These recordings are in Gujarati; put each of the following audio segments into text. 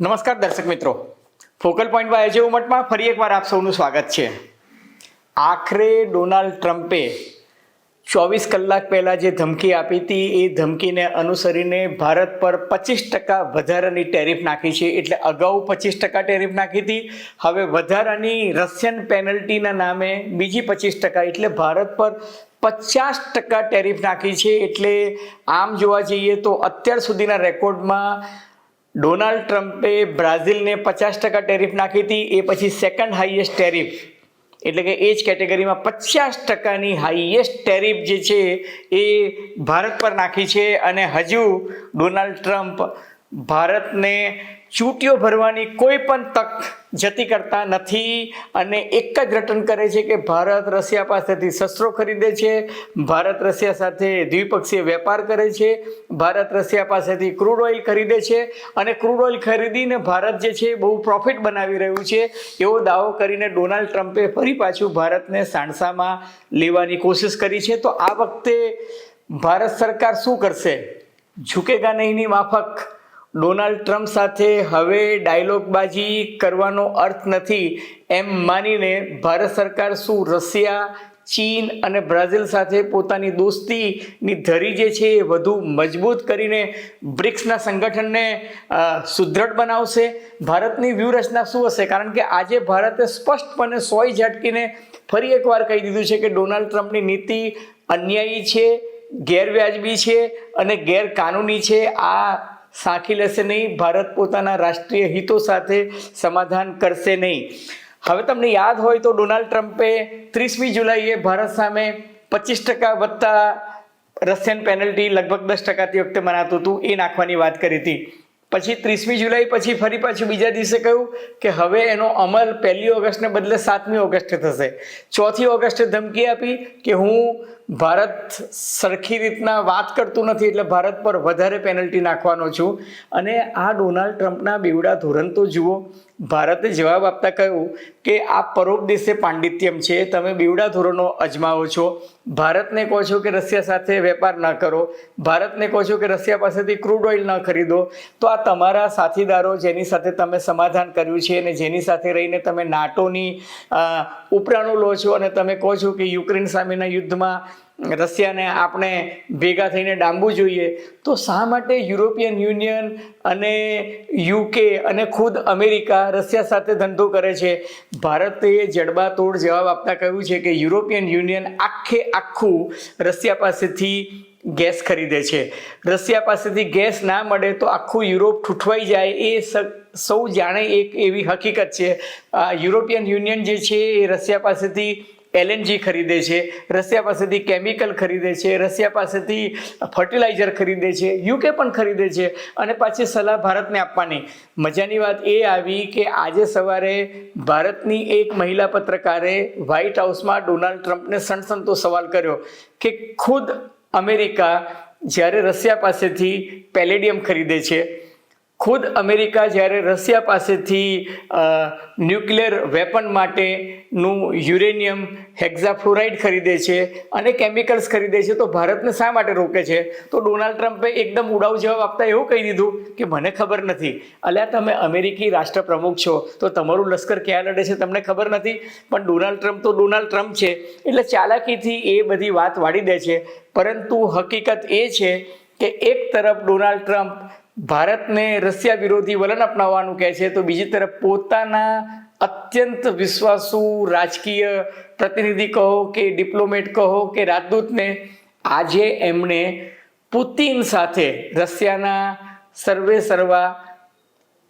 નમસ્કાર દર્શક મિત્રો. ફોકલ પોઈન્ટ બાય ઉમટમાં ફરી એકવાર આપ સૌનું સ્વાગત છે. આખરે ડોનાલ્ડ ટ્રમ્પે ચોવીસ કલાક પહેલાં જે ધમકી આપી હતી, એ ધમકીને અનુસરીને ભારત પર પચીસ ટકા વધારાની ટેરિફ નાખી છે. એટલે અગાઉ પચીસ ટકા ટેરિફ નાખી હતી. હવે વધારાની રશિયન પેનલ્ટીના નામે બીજી પચીસ ટકા. એટલે ભારત પર પચાસ ટકા ટેરિફ નાખી છે. એટલે આમ જોવા જઈએ તો અત્યાર સુધીના રેકોર્ડમાં ડોનાલ્ડ ટ્રમ્પે બ્રાઝિલને પચાસ ટકા ટેરિફ નાખી હતી, એ પછી સેકન્ડ હાઈએસ્ટ ટેરિફ. એટલે કે એ જ કેટેગરીમાં પચાસ ટકાની હાઈએસ્ટ ટેરિફ જે છે, એ ભારત પર નાખી છે અને હજુ ડોનાલ્ડ ટ્રમ્પ ભારતને ચૂંટીઓ ભરવાની કોઈ પણ તક જતી કરતા નથી અને એક જ રટન કરે છે કે ભારત રશિયા પાસેથી શસ્ત્રો ખરીદે છે, ભારત રશિયા સાથે દ્વિપક્ષીય વેપાર કરે છે, ભારત રશિયા પાસેથી ક્રૂડ ઓઇલ ખરીદે છે અને ક્રૂડ ઓઇલ ખરીદીને ભારત જે છે બહુ પ્રોફિટ બનાવી રહ્યું છે. એવો દાવો કરીને ડોનાલ્ડ ટ્રમ્પે ફરી પાછું ભારતને સાણસામાં લેવાની કોશિશ કરી છે. તો આ વખતે ભારત સરકાર શું કરશે? ઝુકેગા નહીંની માફક ડોનાલ્ડ ટ્રમ્પ સાથે હવે ડાયલોગબાજી કરવાનો અર્થ નથી એમ માનીને ભારત સરકાર શું રશિયા, ચીન અને બ્રાઝિલ સાથે પોતાની દોસ્તીની ધરી જે છે એ વધુ મજબૂત કરીને બ્રિક્સના સંગઠનને સુદ્રઢ બનાવશે? ભારતની વ્યૂહરચના શું હશે? કારણ કે આજે ભારતે સ્પષ્ટપણે સોય ઝાટકીને ફરી એકવાર કહી દીધું છે કે ડોનાલ્ડ ટ્રમ્પની નીતિ અન્યાયી છે, ગેરવ્યાજબી છે અને ગેરકાનૂની છે. આ સાંખી લેશે નહીં, ભારત પોતાના રાષ્ટ્રીય હિતો સાથે સમાધાન કરશે નહીં. હવે તમને યાદ હોય તો ડોનાલ્ડ ટ્રમ્પે ત્રીસમી જુલાઈએ ભારત સામે પચીસ ટકા વધતા રશિયન પેનલ્ટી લગભગ દસ ટકાથી વખતે મનાતું હતું, એ નાખવાની વાત કરી હતી. પછી ત્રીસમી જુલાઈ પછી ફરી પાછું બીજા દિવસે કહ્યું કે હવે એનો અમલ પહેલી ઓગસ્ટને બદલે સાતમી ઓગસ્ટે થશે. ચોથી ઓગસ્ટે ધમકી આપી કે હું ભારત સરખી રીતના વાત કરતું નથી એટલે ભારત પર વધારે પેનલ્ટી નાખવાનો છું. અને આ ડોનાલ્ડ ટ્રમ્પના બેવડા ધોરણ તો જુઓ, ભારતે જવાબ આપતા કહ્યું કે આ પરોપદેશે પાંડિત્યમ છે. તમે બેવડા ધોરણો અજમાવો છો. ભારતને કહો છો કે રશિયા સાથે વેપાર ન કરો. ભારતને કહો છો કે રશિયા પાસેથી ક્રૂડ ઓઇલ ન ખરીદો. તો આ તમારા સાથીદારો જેની સાથે તમે સમાધાન કર્યું છે અને જેની સાથે રહીને તમે નાટોની ઉપરાણું લો છો અને તમે કહો છો કે યુક્રેન સામેના યુદ્ધમાં રશિયાને આપણે ભેગા થઈને ડાંબવું જોઈએ, તો શા માટે યુરોપિયન યુનિયન અને યુકે અને ખુદ અમેરિકા રશિયા સાથે ધંધો કરે છે? ભારતે જડબાતોડ જવાબ આપતા કહ્યું છે કે યુરોપિયન યુનિયન આખે આખું રશિયા પાસેથી ગેસ ખરીદે છે. રશિયા પાસેથી ગેસ ના મળે તો આખું યુરોપ ઠૂઠવાઈ જાય, એ સૌ જાણે એક એવી હકીકત છે. યુરોપિયન યુનિયન જે છે એ રશિયા પાસેથી એલએનજી ખરીદે છે, રશિયા પાસેથી કેમિકલ ખરીદે છે, રશિયા પાસેથી ફર્ટિલાઇઝર ખરીદે છે, યુકે પણ ખરીદે છે અને પાછી સલાહ ભારતને આપવાની. મજાની વાત એ આવી કે આજે સવારે ભારતની એક મહિલા પત્રકારે વ્હાઇટ હાઉસમાં ડોનાલ્ડ ટ્રમ્પને સણસણતો સવાલ કર્યો કે ખુદ અમેરિકા જ્યારે રશિયા પાસેથી પેલેડિયમ ખરીદે છે ખુદ અમેરિકા જ્યારે રશિયા પાસેથી ન્યુક્લિયર વેપન માટેનું યુરેનિયમ હેક્ઝાફ્લોરાઇડ ખરીદે છે અને કેમિકલ્સ ખરીદે છે, તો ભારતને શા માટે રોકે છે? તો ડોનાલ્ડ ટ્રમ્પે એકદમ ઉડાવ જવાબ આપતા એવું કહી દીધું કે મને ખબર નથી. અલ્યા, તમે અમેરિકી રાષ્ટ્રપ્રમુખ છો, તો તમારું લશ્કર ક્યાં લડે છે તમને ખબર નથી પણ ડોનાલ્ડ ટ્રમ્પ તો ડોનાલ્ડ ટ્રમ્પ છે, એટલે ચાલાકીથી એ બધી વાત વાળી દે છે. પરંતુ હકીકત એ છે કે એક તરફ ડોનાલ્ડ ટ્રમ્પ ભારતને રશિયા વિરોધી વલણ અપનાવવાનું કહે છે, તો બીજી તરફ પોતાના અત્યંત વિશ્વાસુ રાજકીય પ્રતિનિધિ કહો કે ડિપ્લોમેટ કહો કે રાજદૂતને, આજે એમણે પુતિન સાથે રશિયાના સર્વે સર્વા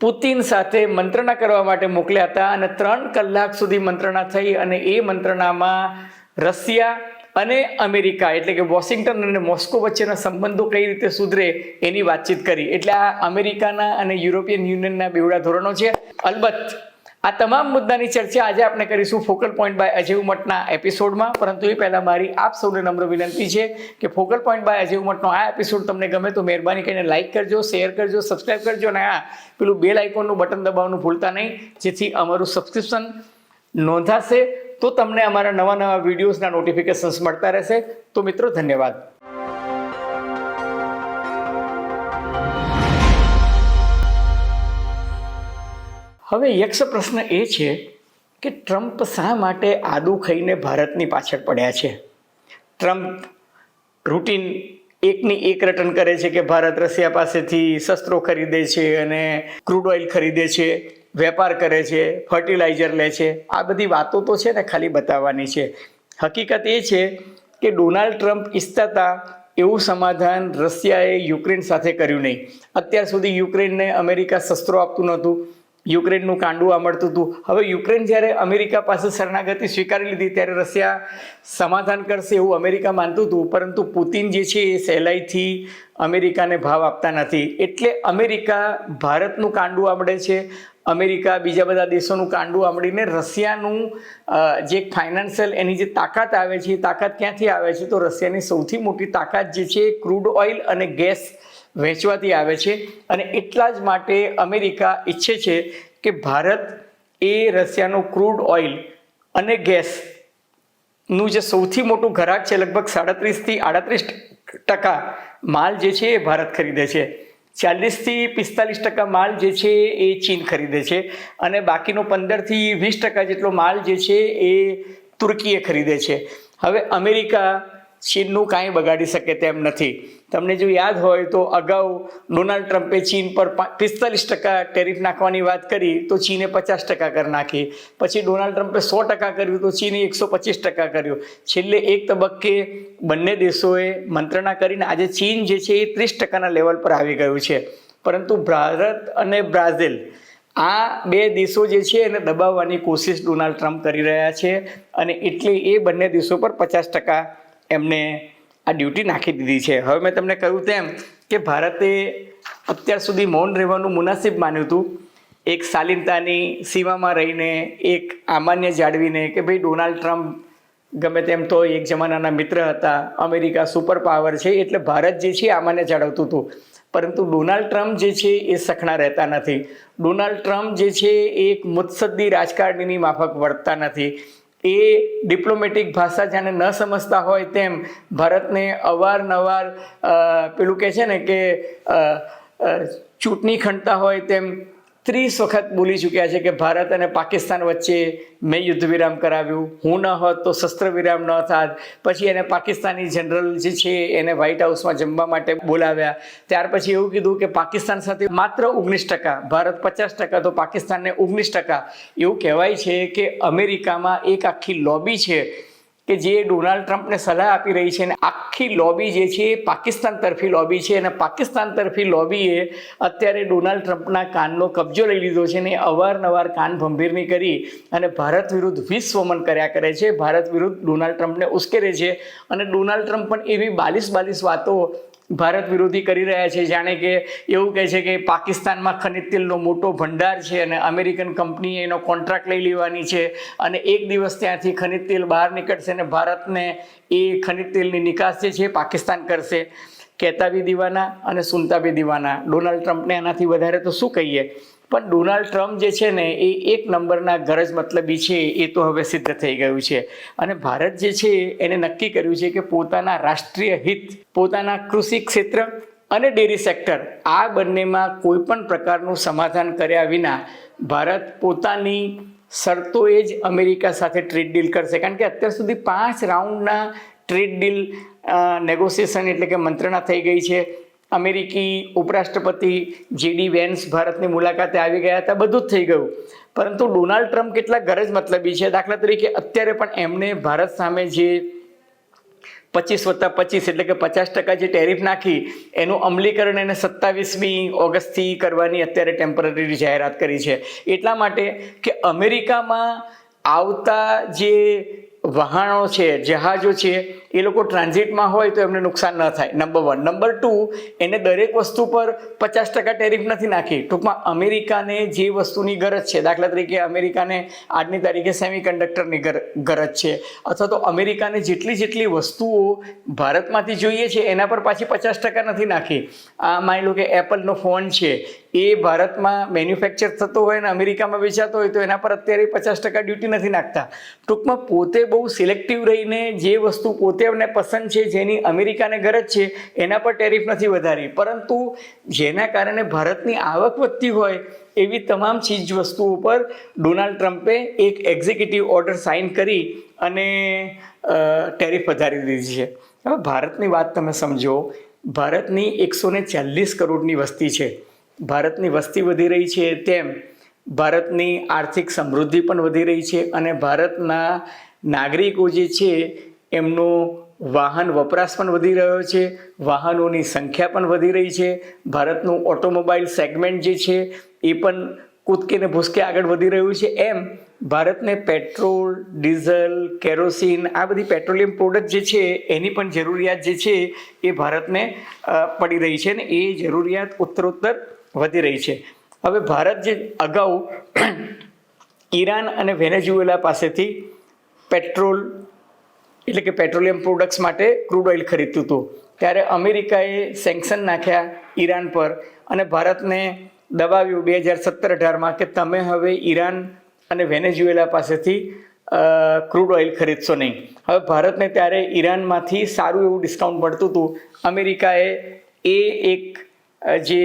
પુતિન સાથે મંત્રણા કરવા માટે મોકલ્યા હતા અને ત્રણ કલાક સુધી મંત્રણા થઈ અને એ મંત્રણામાં રશિયા અને અમેરિકા, એટલે કે વોશિંગ્ટન અને મોસ્કો વચ્ચેના સંબંધો કઈ રીતે સુધરે એની વાતચીત કરી. એટલે આ અમેરિકાના અને યુરોપિયન યુનિયનના બેવડા ધોરણો છે. અલબત્ત, આ તમામ મુદ્દાની ચર્ચા આજે આપણે કરીશું ફોકલ પોઈન્ટ બાય અજય ઉમટના એપિસોડમાં. પરંતુ એ પહેલાં મારી આપ સૌને નમ્ર વિનંતી છે કે ફોકલ પોઈન્ટ બાય અજય ઉમટનો આ એપિસોડ તમને ગમે તો મહેરબાની કરીને લાઇક કરજો, શેર કરજો, સબસ્ક્રાઇબ કરજો અને હા, પેલું બેલ આઇકોનનું બટન દબાવવાનું ભૂલતા નહીં, જેથી અમારું સબસ્ક્રિપ્શન નોંધાશે. તો તમને અમારા નવા નવા વિડીયોઝના નોટિફિકેશન્સ મળતા રહેશે. તો મિત્રો, ધન્યવાદ. હવે યક્ષ પ્રશ્ન એ છે કે ટ્રમ્પ શા માટે આદુ ખાઈને ભારતની પાછળ પડ્યા છે? ટ્રમ્પ રૂટીન એકની એક રટન કરે છે કે ભારત રશિયા પાસેથી શસ્ત્રો ખરીદે છે અને ક્રૂડ ઓઇલ ખરીદે છે. વેપાર કરે છે ફર્ટિલાઇઝર લે છે. આ બધી વાતો તો છે ને ખાલી બતાવવાની છે. હકીકત એ છે કે ડોનાલ્ડ ટ્રમ્પ ઈચ્છતા એવું સમાધાન રશિયાએ યુક્રેન સાથે કર્યું નહીં. અત્યાર સુધી યુક્રેનને અમેરિકા શસ્ત્રો આપતું નહોતું, યુક્રેનનું કાંડું આમળતું હતું. હવે યુક્રેન જ્યારે અમેરિકા પાસે શરણાગતિ સ્વીકારી લીધી ત્યારે રશિયા સમાધાન કરશે એવું અમેરિકા માનતું હતું, પરંતુ પુતિન જે છે એ સહેલાઈથી અમેરિકાને ભાવ આપતા નથી. એટલે અમેરિકા ભારતનું કાંડું આમળે છે અમેરિકા, બીજા બધા દેશોનું કાંડું આમળીને રશિયાનું જે ફાઇનાન્શિયલ એની જે તાકાત આવે છે, એ તાકાત ક્યાંથી આવે છે? તો રશિયાની સૌથી મોટી તાકાત જે છે એ ક્રૂડ ઓઇલ અને ગેસ વેચવાથી આવે છે. અને એટલા જ માટે અમેરિકા ઈચ્છે છે કે ભારત એ રશિયાનું ક્રૂડ ઓઇલ અને ગેસનું જે સૌથી મોટું ઘરાક છે, લગભગ સાડત્રીસથી આડત્રીસ ટકા માલ જે છે એ ભારત ખરીદે છે. ચાલીસથી પિસ્તાલીસ ટકા માલ જે છે એ ચીન ખરીદે છે અને બાકીનો પંદરથી વીસ ટકા જેટલો માલ જે છે એ તુર્કીએ ખરીદે છે. હવે અમેરિકા ચીનનું કાંઈ બગાડી શકે તેમ નથી. તમને જો યાદ હોય તો અગાઉ ડોનાલ્ડ ટ્રમ્પે ચીન પર પિસ્તાલીસ ટકા ટેરિફ નાખવાની વાત કરી, તો ચીને પચાસ ટકા કરી નાખી. પછી ડોનાલ્ડ ટ્રમ્પે સો ટકા કર્યું, તો ચીને એકસો પચીસ ટકા કર્યું. છેલ્લે એક તબક્કે બંને દેશોએ મંત્રણા કરીને આજે ચીન જે છે એ ત્રીસ ટકાના લેવલ પર આવી ગયું છે. પરંતુ ભારત અને બ્રાઝિલ આ બે દેશો જે છે એને દબાવવાની કોશિશ ડોનાલ્ડ ટ્રમ્પ કરી રહ્યા છે અને એટલે એ બંને દેશો પર પચાસ ટકા એમને આ ડ્યુટી નાખી દીધી છે. હવે મેં તમને કહ્યું તેમ કે ભારતે અત્યાર સુધી મૌન રહેવાનું મુનાસિબ માન્યું હતું. એક શાલીનતાની સીમામાં રહીને, એક આમાન્ય જાળવીને કે ભાઈ ડોનાલ્ડ ટ્રમ્પ ગમે તેમ તો એક જમાનાના મિત્ર હતા, અમેરિકા સુપર પાવર છે એટલે ભારત જે છે આમાન્ય જાળવતું હતું. પરંતુ ડોનાલ્ડ ટ્રમ્પ જે છે એ સખણા રહેતા નથી. ડોનાલ્ડ ટ્રમ્પ જે છે એ એક મુત્સદ્દી રાજકારણીની માફક વર્તતા નથી. એ ડિપ્લોમેટિક ભાષા જેને ન સમજતા હોય તેમ ભારતને અવારનવાર પેલું કહે છે ને કે ચૂંટણી ખંડતા હોય તેમ ત્રીસ વખત બોલી ચૂક્યા છે કે ભારત અને પાકિસ્તાન વચ્ચે મેં યુદ્ધ વિરામ કરાવ્યું. હું ન હોત તો શસ્ત્ર વિરામ ન થાત. પછી એને પાકિસ્તાની જનરલ જે છે એને વ્હાઇટ હાઉસમાં જમવા માટે બોલાવ્યા. ત્યાર પછી એવું કીધું કે પાકિસ્તાન સાથે માત્ર ઓગણીસ ટકા, ભારત પચાસ ટકા તો પાકિસ્તાનને ઓગણીસ ટકા. એવું કહેવાય છે કે અમેરિકામાં એક આખી લોબી છે કે જે ડોનાલ્ડ ટ્રમ્પને સલાહ આપી રહી છે અને આખી લોબી જે છે એ પાકિસ્તાન તરફી લોબી છે અને પાકિસ્તાન તરફી લોબીએ અત્યારે ડોનાલ્ડ ટ્રમ્પના કાનનો કબજો લઈ લીધો છે અને અવારનવાર કાન ભંભીરની કરી અને ભારત વિરુદ્ધ વિશ્વમન કર્યા કરે છે. ભારત વિરુદ્ધ ડોનાલ્ડ ટ્રમ્પને ઉશ્કેરે છે અને ડોનાલ્ડ ટ્રમ્પ પણ એવી બાલીસ બાલીસ વાતો ભારત વિરોધી કરી રહ્યા છે. જાણે કે એવું કહે છે કે પાકિસ્તાનમાં ખનિજ તેલનો મોટો ભંડાર છે અને અમેરિકન કંપનીએ એનો કોન્ટ્રાક્ટ લઈ લેવાની છે અને એક દિવસ ત્યાંથી ખનિજ તેલ બહાર નીકળશે અને ભારતને એ ખનિજ તેલની નિકાસ જે છે પાકિસ્તાન કરશે. કહેતા બી દીવાના અને સુનતા બી દીવાના. ડોનાલ્ડ ટ્રમ્પને એનાથી વધારે તો શું કહીએ? પણ ડોનાલ્ડ ટ્રમ્પ જે છે ને, એ એક નંબરના ગરજ મતલબી છે, એ તો હવે સિદ્ધ થઈ ગયું છે. અને ભારત જે છે, એને નક્કી કર્યું છે કે પોતાના રાષ્ટ્રીય હિત, પોતાના કૃષિ ક્ષેત્ર અને ડેરી સેક્ટર, આ બંનેમાં કોઈ પણ પ્રકારનું સમાધાન કર્યા વિના ભારત પોતાની શરતોએ જ અમેરિકા સાથે ટ્રેડ ડીલ કરશે. કારણ કે અત્યાર સુધી પાંચ રાઉન્ડના ટ્રેડ ડીલ નેગોશિએશન એટલે કે મંત્રણા થઈ ગઈ છે. અમેરિકી ઉપરાષ્ટ્રપતિ જેડી વેન્સ ભારતની મુલાકાતે આવી ગયા હતા. બધું જ થઈ ગયું. પરંતુ ડોનાલ્ડ ટ્રમ્પ કેટલા ગરજ મતલબી છે. દાખલા તરીકે અત્યારે પણ એમને ભારત સામે જે પચીસ વત્તા પચીસ એટલે કે પચાસ ટકા જે ટેરિફ નાખી, એનું અમલીકરણ એને સત્તાવીસમી ઓગસ્ટથી કરવાની અત્યારે ટેમ્પરરી જાહેરાત કરી છે. એટલા માટે કે અમેરિકામાં આવતા જે વહાણો છે, જહાજો છે, એ લોકો ટ્રાન્ઝિટમાં હોય તો એમને નુકસાન ન થાય. નંબર વન નંબર ટુ એને દરેક વસ્તુ પર પચાસ ટકા ટેરિફ નથી નાખી. ટૂંકમાં અમેરિકાને જે વસ્તુની ગરજ છે, દાખલા તરીકે અમેરિકાને આજની તારીખે સેમી કન્ડક્ટરની ગરજ છે, અથવા તો અમેરિકાને જેટલી જેટલી વસ્તુઓ ભારતમાંથી જોઈએ છે, એના પર પાછી પચાસ ટકા નથી નાખી. આ માની લો કે એપલનો ફોન છે, એ ભારતમાં મેન્યુફેક્ચર થતો હોય અને અમેરિકામાં વેચાતો હોય તો એના પર અત્યારે પચાસ ટકા ડ્યુટી નથી નાખતા. ટૂંકમાં પોતે બહુ સિલેક્ટિવ રહીને જે વસ્તુ પોતે એમને પસંદ છે, જેની અમેરિકાને ગરજ છે, એના પર ટેરિફ નથી વધારી. પરંતુ જેના કારણે ભારતની આવક વધતી હોય, એવી તમામ ચીજ વસ્તુઓ પર ડોનાલ્ડ ટ્રમ્પે એક એક્ઝિક્યુટિવ ઓર્ડર સાઇન કરી અને ટેરિફ વધારી દીધી છે. હવે ભારતની વાત તમે સમજો, ભારતની એકસો ને ચાલીસ કરોડની વસ્તી છે. ભારતની વસ્તી વધી રહી છે તેમ ભારતની આર્થિક સમૃદ્ધિ પણ વધી રહી છે અને ભારતના નાગરિકો જે છે, એમનો વાહન વપરાશ પણ વધી રહ્યો છે, વાહનોની સંખ્યા પણ વધી રહી છે, ભારતનું ઓટોમોબાઈલ સેગમેન્ટ જે છે, એ પણ કૂદકે ને ભૂસકે આગળ વધી રહ્યું છે. એમ ભારતને પેટ્રોલ, ડીઝલ, કેરોસીન, આ બધી પેટ્રોલિયમ પ્રોડક્ટ જે છે, એની પણ જરૂરિયાત જે છે, એ ભારતને પડી રહી છે ને એ જરૂરિયાત ઉત્તરોત્તર વધી રહી છે. હવે ભારત જે અગાઉ ઈરાન અને વેનેઝુએલા પાસેથી પેટ્રોલ, એટલે કે પેટ્રોલિયમ પ્રોડક્ટ્સ માટે ક્રૂડ ઓઇલ ખરીદતું હતું. ત્યારે અમેરિકાએ સેન્કશન નાખ્યા ઈરાન પર અને ભારતને દબાવ્યું બે હજાર સત્તર અઢારમાં કે તમે હવે ઈરાન અને વેનેઝુએલા પાસેથી ક્રૂડ ઓઇલ ખરીદશો નહીં. હવે ભારતને ત્યારે ઈરાનમાંથી સારું એવું ડિસ્કાઉન્ટ મળતું હતું. અમેરિકાએ એ એક જે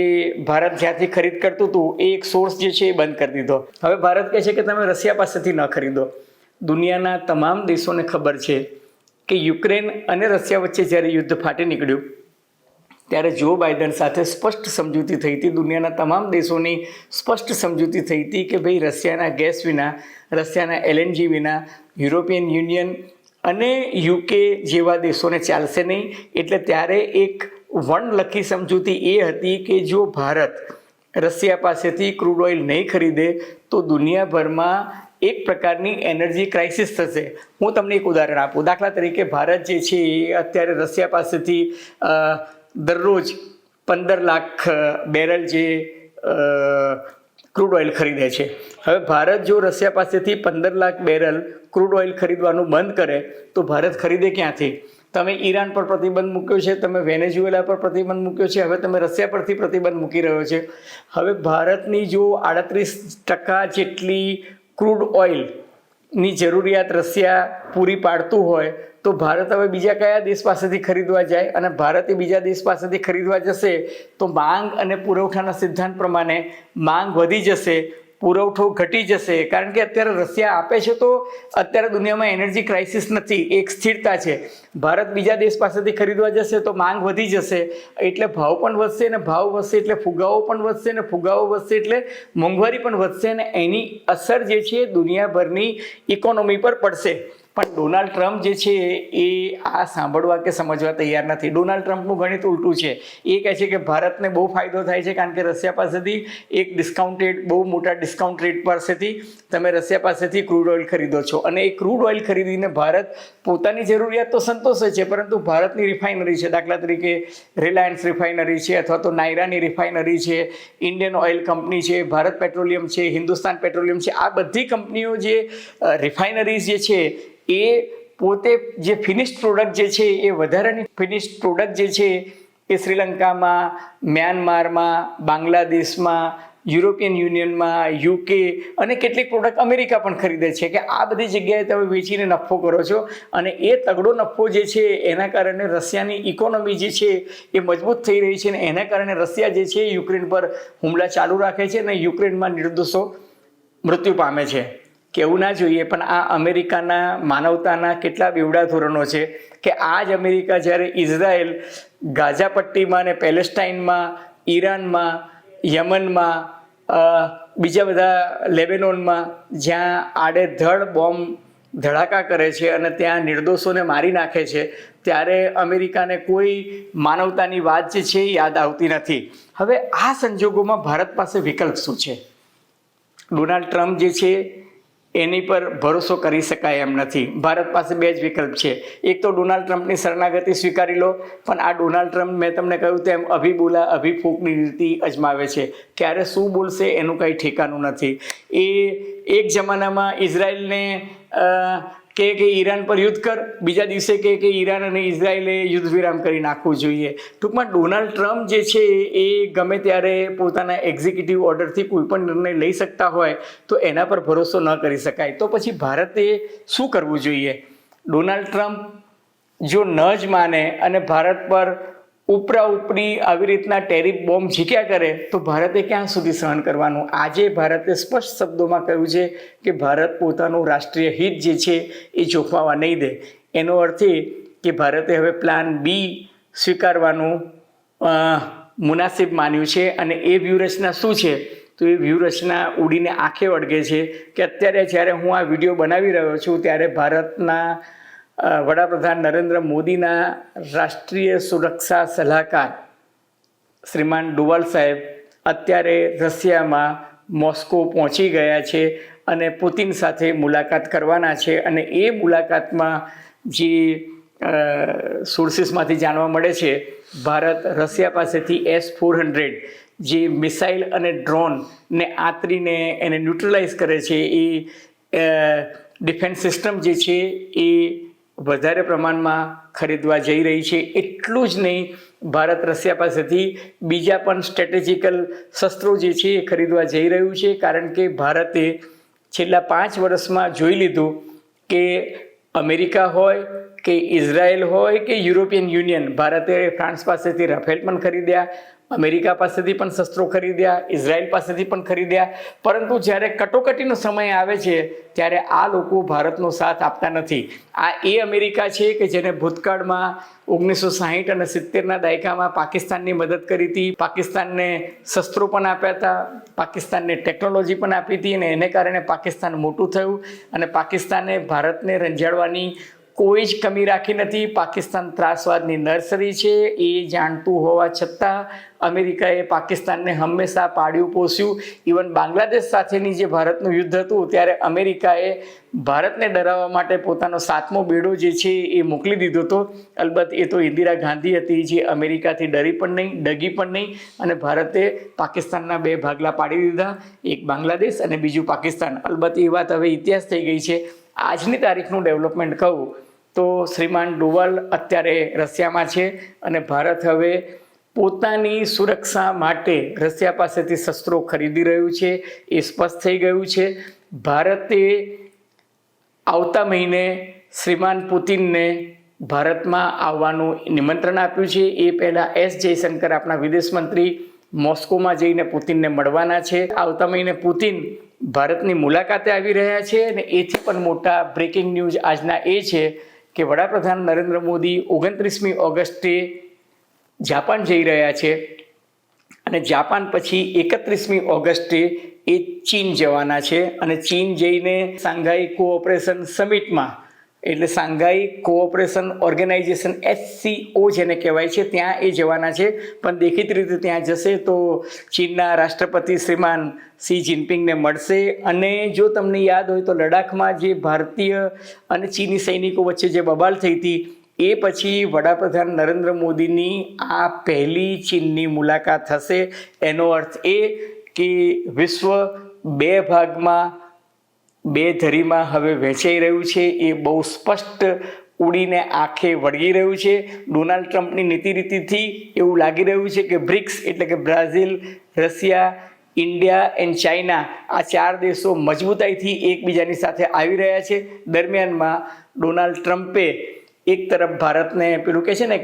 ભારત જ્યાંથી ખરીદ કરતું હતું, એ એક સોર્સ જે છે એ બંધ કરી દીધો. હવે ભારત કહે છે કે તમે રશિયા પાસેથી ન ખરીદો. દુનિયાના તમામ દેશોને ખબર છે કે યુક્રેન અને રશિયા વચ્ચે જ્યારે યુદ્ધ ફાટી નીકળ્યું, ત્યારે જો બાઇડન સાથે સ્પષ્ટ સમજૂતી થઈ હતી, દુનિયાના તમામ દેશોની સ્પષ્ટ સમજૂતી થઈ હતી કે ભાઈ રશિયાના ગેસ વિના, રશિયાના એલએનજી વિના, યુરોપિયન યુનિયન અને યુકે જેવા દેશોને ચાલશે નહીં, એટલે ત્યારે એક વણલખી સમજૂતી એ હતી કે જો ભારત રશિયા પાસેથી ક્રૂડ ઓઇલ નહીં ખરીદે, તો દુનિયાભરમાં એક પ્રકારની એનર્જી ક્રાઇસિસ થશે. હું તમને એક ઉદાહરણ આપું. દાખલા તરીકે ભારત જે છે એ અત્યારે રશિયા પાસેથી દરરોજ પંદર લાખ બેરલ જે ક્રૂડ ઓઇલ ખરીદે છે. હવે ભારત જો રશિયા પાસેથી પંદર લાખ બેરલ ક્રૂડ ઓઇલ ખરીદવાનું બંધ કરે, તો ભારત ખરીદે ક્યાંથી? તમે ઈરાન પર પ્રતિબંધ મૂક્યો છે, તમે વેનેઝુએલા પર પ્રતિબંધ મૂક્યો છે, હવે તમે રશિયા પરથી પ્રતિબંધ મૂકી રહ્યો છે. હવે ભારતની જો આડત્રીસ ટકા જેટલી ક્રૂડ ઓઇલની જરૂરિયાત રશિયા પૂરી પાડતું હોય, તો ભારત હવે બીજા કયા દેશ પાસેથી ખરીદવા જાય? અને ભારતે બીજા દેશ પાસેથી ખરીદવા જશે, તો માંગ અને પુરવઠાના સિદ્ધાંત પ્રમાણે માંગ વધી જશે પુરવઠો ઘટી જશે. કારણ કે અત્યારે રશિયા આપે છે તો અત્યારે દુનિયામાં એનર્જી ક્રાઇસિસ નથી. એક સ્થિરતા છે. ભારત બીજા દેશ પાસેથી ખરીદવા જશે તો માંગ વધી જશે. એટલે ભાવ પણ વધશે અને ભાવ વધશે એટલે ફુગાવો પણ વધશે અને ફુગાવો વધશે એટલે મોંઘવારી પણ વધશે અને એની અસર જે છે દુનિયાભરની ઇકોનોમી પર પડશે. પણ ડોનાલ્ડ ટ્રમ્પ જે છે એ આ સાંભળવા કે સમજવા તૈયાર નથી. ડોનાલ્ડ ટ્રમ્પનું ગણિત ઉલટું છે. એ કહે છે કે ભારતને બહુ ફાયદો થાય છે કારણ કે રશિયા પાસેથી એક ડિસ્કાઉન્ટેડ બહુ મોટા ડિસ્કાઉન્ટ રેટ પાસેથી તમે રશિયા પાસેથી ક્રૂડ ઓઇલ ખરીદો છો. અને એ ક્રૂડ ઓઇલ ખરીદીને ભારત પોતાની જરૂરિયાત તો સંતોષે છે, પરંતુ ભારતની રિફાઇનરી છે, દાખલા તરીકે રિલાયન્સ રિફાઇનરી છે અથવા તો નાયરાની રિફાઇનરી છે ઇન્ડિયન ઓઇલ કંપની છે, ભારત પેટ્રોલિયમ છે હિન્દુસ્તાન પેટ્રોલિયમ છે, આ બધી કંપનીઓ જે રિફાઇનરીઝ જે છે એ પોતે જે ફિનિશ્ડ પ્રોડક્ટ જે છે, એ વધારાની ફિનિશ પ્રોડક્ટ જે છે, એ શ્રીલંકામાં, મ્યાનમારમાં, બાંગ્લાદેશમાં, યુરોપિયન યુનિયનમાં, યુકે અને કેટલીક પ્રોડક્ટ અમેરિકા પણ ખરીદે છે કે આ બધી જગ્યાએ તમે વેચીને નફો કરો છો અને એ તગડો નફો જે છે, એના કારણે રશિયાની ઇકોનોમી જે છે, એ મજબૂત થઈ રહી છે અને એના કારણે રશિયા જે છે યુક્રેન પર હુમલા ચાલુ રાખે છે અને યુક્રેનમાં નિર્દોષો મૃત્યુ પામે છે. કેવું ના જોઈએ, પણ આ અમેરિકાના માનવતાના કેટલા બેવડા ધોરણો છે કે આ જ અમેરિકા જ્યારે ઇઝરાયલ ગાઝા પટ્ટીમાં અને પેલેસ્ટાઇનમાં, ઈરાનમાં, યમનમાં બીજા બધા લેબેનોનમાં જ્યાં આડેધડ બોમ્બ ધડાકા કરે છે અને ત્યાં નિર્દોષોને મારી નાખે છે, ત્યારે અમેરિકાને કોઈ માનવતાની વાત જે છે યાદ આવતી નથી. હવે આ સંજોગોમાં ભારત પાસે વિકલ્પ શું છે? ડોનાલ્ડ ટ્રમ્પ જે છે એની પર ભરોસો કરી શકાય એમ નથી. ભારત પાસે બે જ વિકલ્પ છે. એક તો ડોનાલ્ડ ટ્રમ્પની શરણાગતિ સ્વીકારી લો, પણ આ ડોનાલ્ડ ટ્રમ્પ મેં તમને કહ્યું તેમ અભી બોલા અભી ફૂંકની રીતિ અજમાવે છે. ક્યારે શું બોલશે એનું કંઈ ઠેકાનું નથી. એ એક જમાનામાં ઇઝરાયલને કે કે ઈરાન પર યુદ્ધ કર, બીજા દિવસે કે કે ઈરાન અને ઇઝરાયલે યુદ્ધ વિરામ કરી નાખવું જોઈએ. ટૂંકમાં ડોનાલ્ડ ટ્રમ્પ જે છે, એ ગમે ત્યારે પોતાના એક્ઝિક્યુટિવ ઓર્ડરથી કોઈ પણ નિર્ણય લઈ શકતા હોય, તો એના પર ભરોસો ન કરી શકાય. તો પછી ભારતે શું કરવું જોઈએ? ડોનાલ્ડ ટ્રમ્પ જો ન જ માને અને ભારત પર ઉપરા ઉપરી આવી રીતના ટેરિફ બોમ્બ ઝીક્યા કરે, તો ભારતે ક્યાં સુધી સહન કરવાનું? આજે ભારતે સ્પષ્ટ શબ્દોમાં કહ્યું છે કે ભારત પોતાનું રાષ્ટ્રીય હિત જે છે એ જોખવા નહીં દે. એનો અર્થ એ કે ભારતે હવે પ્લાન બી સ્વીકારવાનું મુનાસિબ માન્યું છે અને એ વ્યૂહરચના શું છે? તો એ વ્યૂહરચના ઉડીને આંખે વળગે છે કે અત્યારે જ્યારે હું આ વીડિયો બનાવી રહ્યો છું, ત્યારે ભારતના વડાપ્રધાન નરેન્દ્ર મોદીના રાષ્ટ્રીય સુરક્ષા સલાહકાર શ્રીમાન ડુવાલ સાહેબ અત્યારે રશિયામાં મોસ્કો પહોંચી ગયા છે અને પુતિન સાથે મુલાકાત કરવાના છે અને એ મુલાકાતમાં જે સોર્સિસમાંથી જાણવા મળે છે, ભારત રશિયા પાસેથી એસ ફોર હંડ્રેડ જે મિસાઇલ અને ડ્રોનને આતરીને એને ન્યુટ્રલાઇઝ કરે છે, એ ડિફેન્સ સિસ્ટમ જે છે, એ વધારે પ્રમાણમાં ખરીદવા જઈ રહી છે. એટલું જ નહીં, ભારત રશિયા પાસેથી બીજા પણ સ્ટ્રેટેજિકલ શસ્ત્રો જે છે એ ખરીદવા જઈ રહ્યું છે. કારણ કે ભારતે છેલ્લા પાંચ વર્ષમાં જોઈ લીધું કે અમેરિકા હોય, કે ઇઝરાયલ હોય, કે યુરોપિયન યુનિયન, ભારતે ફ્રાન્સ પાસેથી રાફેલ પણ ખરીદ્યા. અમેરિકા પાસેથી પણ શસ્ત્રો ખરીદ્યા, ઇઝરાયલ પાસેથી પણ ખરીદ્યા. પરંતુ જ્યારે કટોકટીનો સમય આવે છે, ત્યારે આ લોકો ભારતનો સાથ આપતા નથી. આ એ અમેરિકા છે કે જેને ભૂતકાળમાં ઓગણીસો સાહીઠ અને સિત્તેરના દાયકામાં પાકિસ્તાનની મદદ કરી હતી. પાકિસ્તાનને શસ્ત્રો પણ આપ્યા હતા, પાકિસ્તાનને ટેકનોલોજી પણ આપી હતી અને એને કારણે પાકિસ્તાન મોટું થયું અને પાકિસ્તાને ભારતને રંજાડવાની કોઈ જ કમી રાખી નથી. પાકિસ્તાન ત્રાસવાદની નર્સરી છે. એ જાણતું હોવા છતાં અમેરિકાએ પાકિસ્તાનને હંમેશા પાડ્યું પોસ્યું. ઇવન બાંગ્લાદેશ સાથેની જે ભારતનું યુદ્ધ હતું, ત્યારે અમેરિકાએ ભારતને ડરાવવા માટે પોતાનો સાતમો બેડો જે છે એ મોકલી દીધો હતો. અલબત્ત એ તો ઇન્દિરા ગાંધી હતી, જે અમેરિકાથી ડરી પણ નહીં, ડગી પણ નહીં અને ભારતે પાકિસ્તાનના બે ભાગલા પાડી દીધા. એક બાંગ્લાદેશ અને બીજું પાકિસ્તાન. અલબત્ત એ વાત હવે ઇતિહાસ થઈ ગઈ છે. આજની તારીખનું ડેવલપમેન્ટ કહું તો શ્રીમાન ડોવાલ અત્યારે રશિયામાં છે અને ભારત હવે પોતાની સુરક્ષા માટે રશિયા પાસેથી શસ્ત્રો ખરીદી રહ્યું છે, એ સ્પષ્ટ થઈ ગયું છે. ભારતે આવતા મહિને શ્રીમાન પુતિનને ભારતમાં આવવાનું નિમંત્રણ આપ્યું છે. એ પહેલાં એસ જયશંકર આપણા વિદેશ મંત્રી મોસ્કોમાં જઈને પુતિનને મળવાના છે. આવતા મહિને પુતિન ભારતની મુલાકાતે આવી રહ્યા છે અને એથી પણ મોટા બ્રેકિંગ ન્યૂઝ આજના એ છે કે વડાપ્રધાન નરેન્દ્ર મોદી ઓગણત્રીસમી ઓગસ્ટે જાપાન જઈ રહ્યા છે અને જાપાન પછી એકત્રીસમી ઓગસ્ટે એ ચીન જવાના છે. અને ચીન જઈને સાંઘાઈ કોઓપરેશન સમિટમાં એટલે સાંઘાઈ કોઓપરેશન ઓર્ગેનાઇઝેશન એસસીઓ જેને કહેવાય છે, ત્યાં એ જવાના છે. પણ દેખીતી રીતે ત્યાં જશે તો ચીનના રાષ્ટ્રપતિ શ્રીમાન સી જિનપિંગને મળશે. અને જો તમને યાદ હોય તો લડાખમાં જે ભારતીય અને ચીની સૈનિકો વચ્ચે જે બબાલ થઈ હતી, એ પછી વડાપ્રધાન નરેન્દ્ર મોદીની આ પહેલી ચીનની મુલાકાત થશે એનો અર્થ એ કે વિશ્વ બે ભાગમાં બે ધરીમાં હવે વહેંચાઈ રહ્યું છે. એ બહુ સ્પષ્ટ ઉડીને આંખે વળગી રહ્યું છે. ડોનાલ્ડ ટ્રમ્પની નીતિ રીતિથી એવું લાગી રહ્યું છે કે બ્રિક્સ એટલે કે Brazil, Russia, India and China આ ચાર દેશો મજબૂતાઈથી એકબીજાની સાથે આવી રહ્યા છે. દરમિયાનમાં ડોનાલ્ડ ટ્રમ્પે એક તરફ ભારતને પેલું કહે છે ને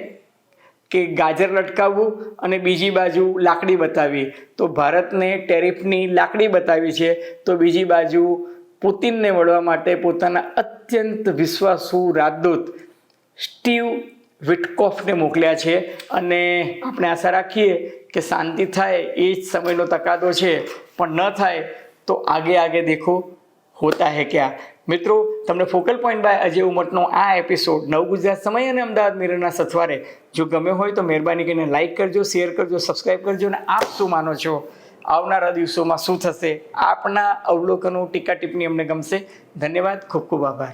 કે ગાજર લટકાવવું અને બીજી બાજુ લાકડી બતાવી. તો ભારતને ટેરિફની લાકડી બતાવી છે. તો બીજી બાજુ પુતિનને મળવા માટે પોતાના અત્યંત વિશ્વાસુ રાજદૂત સ્ટીવ વિટકોફને મોકલ્યા છે. અને આપણે આશા રાખીએ કે શાંતિ થાય, એ જ સમયનો તકાદો છે. પણ ન થાય તો આગે આગે દેખો હોતા હે ક્યાં. મિત્રો, તમને ફોકલ પોઈન્ટ બાય અજય ઉમટનો આ એપિસોડ નવ ગુજરાત સમય અને અમદાવાદ મિરરના સથવારે જો ગમે હોય તો મહેરબાની કરીને લાઇક કરજો, શેર કરજો સબસ્ક્રાઈબ કરજો અને આપ શું માનો છો? આવનારા દિવસોમાં શું થશે? આપના અવલોકનો ટીકા ટિપ્પણી અમને ગમશે. ધન્યવાદ ખૂબ ખૂબ આભાર.